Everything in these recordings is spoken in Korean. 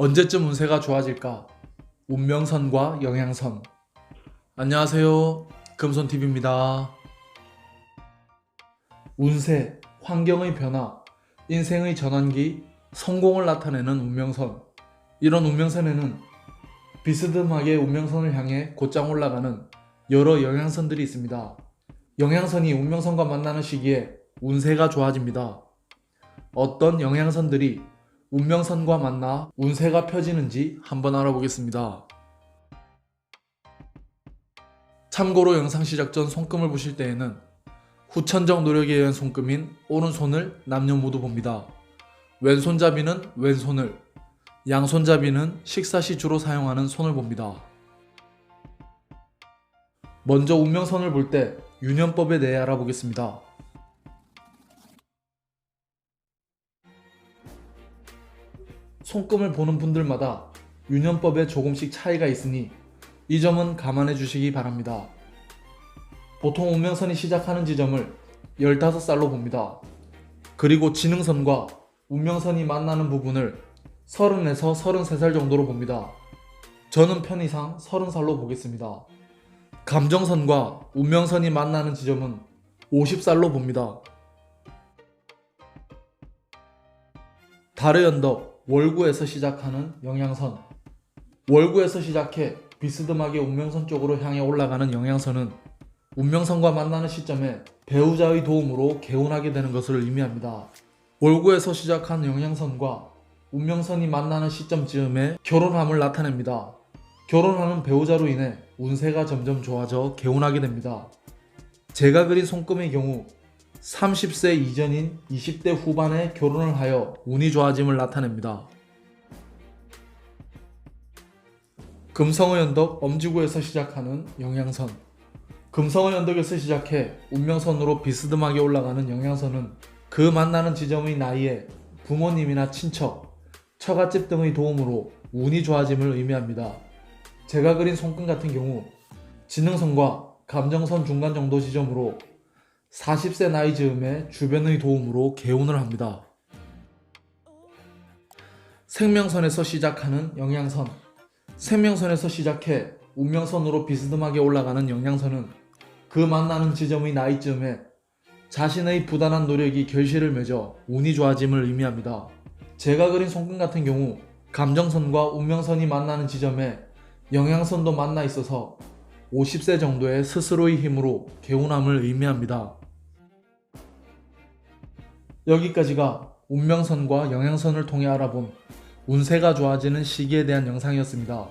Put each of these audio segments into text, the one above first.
언제쯤 운세가 좋아질까? 운명선과 영양선. 안녕하세요. 금손TV입니다. 운세, 환경의 변화, 인생의 전환기, 성공을 나타내는 운명선. 이런 운명선에는 비스듬하게 운명선을 향해 곧장 올라가는 여러 영양선들이 있습니다. 영양선이 운명선과 만나는 시기에 운세가 좋아집니다. 어떤 영양선들이 운명선과 만나 운세가 펴지는지 한번 알아보겠습니다. 참고로 영상 시작 전 손금을 보실 때에는 후천적 노력에 의한 손금인 오른손을 남녀 모두 봅니다. 왼손잡이는 왼손을, 양손잡이는 식사 시 주로 사용하는 손을 봅니다. 먼저 운명선을 볼 때 유년법에 대해 알아보겠습니다. 손금을 보는 분들마다 유년법에 조금씩 차이가 있으니 이 점은 감안해 주시기 바랍니다. 보통 운명선이 시작하는 지점을 15살로 봅니다. 그리고 지능선과 운명선이 만나는 부분을 30에서 33살 정도로 봅니다. 저는 편의상 30살로 보겠습니다. 감정선과 운명선이 만나는 지점은 50살로 봅니다. 달의 연덕 월구에서 시작하는 영양선 월구에서 시작해 비스듬하게 운명선 쪽으로 향해 올라가는 영양선은 운명선과 만나는 시점에 배우자의 도움으로 개운하게 되는 것을 의미합니다. 월구에서 시작한 영양선과 운명선이 만나는 시점쯤에 결혼함을 나타냅니다. 결혼하는 배우자로 인해 운세가 점점 좋아져 개운하게 됩니다. 제가 그린 손금의 경우 30세 이전인 20대 후반에 결혼을 하여 운이 좋아짐을 나타냅니다. 금성의 연덕 엄지구에서 시작하는 영양선 금성의 연덕에서 시작해 운명선으로 비스듬하게 올라가는 영양선은 그 만나는 지점의 나이에 부모님이나 친척, 처갓집 등의 도움으로 운이 좋아짐을 의미합니다. 제가 그린 손금 같은 경우 지능선과 감정선 중간 정도 지점으로 40세 나이 즈음에 주변의 도움으로 개운을 합니다. 생명선에서 시작하는 영양선 생명선에서 시작해 운명선으로 비스듬하게 올라가는 영양선은 그 만나는 지점의 나이쯤에 자신의 부단한 노력이 결실을 맺어 운이 좋아짐을 의미합니다. 제가 그린 손금 같은 경우 감정선과 운명선이 만나는 지점에 영양선도 만나 있어서 50세 정도의 스스로의 힘으로 개운함을 의미합니다. 여기까지가 운명선과 영양선을 통해 알아본 운세가 좋아지는 시기에 대한 영상이었습니다.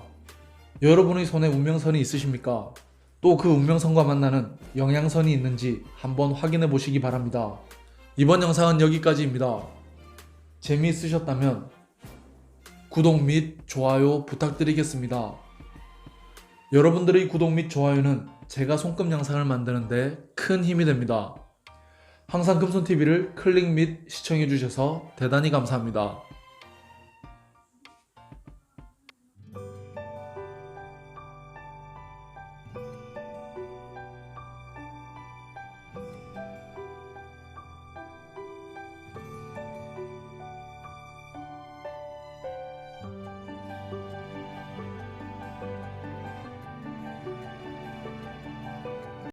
여러분의 손에 운명선이 있으십니까? 또 그 운명선과 만나는 영양선이 있는지 한번 확인해 보시기 바랍니다. 이번 영상은 여기까지입니다. 재미있으셨다면 구독 및 좋아요 부탁드리겠습니다. 여러분들의 구독 및 좋아요는 제가 손금 영상을 만드는데 큰 힘이 됩니다. 항상 금손TV를 클릭 및 시청해주셔서 대단히 감사합니다.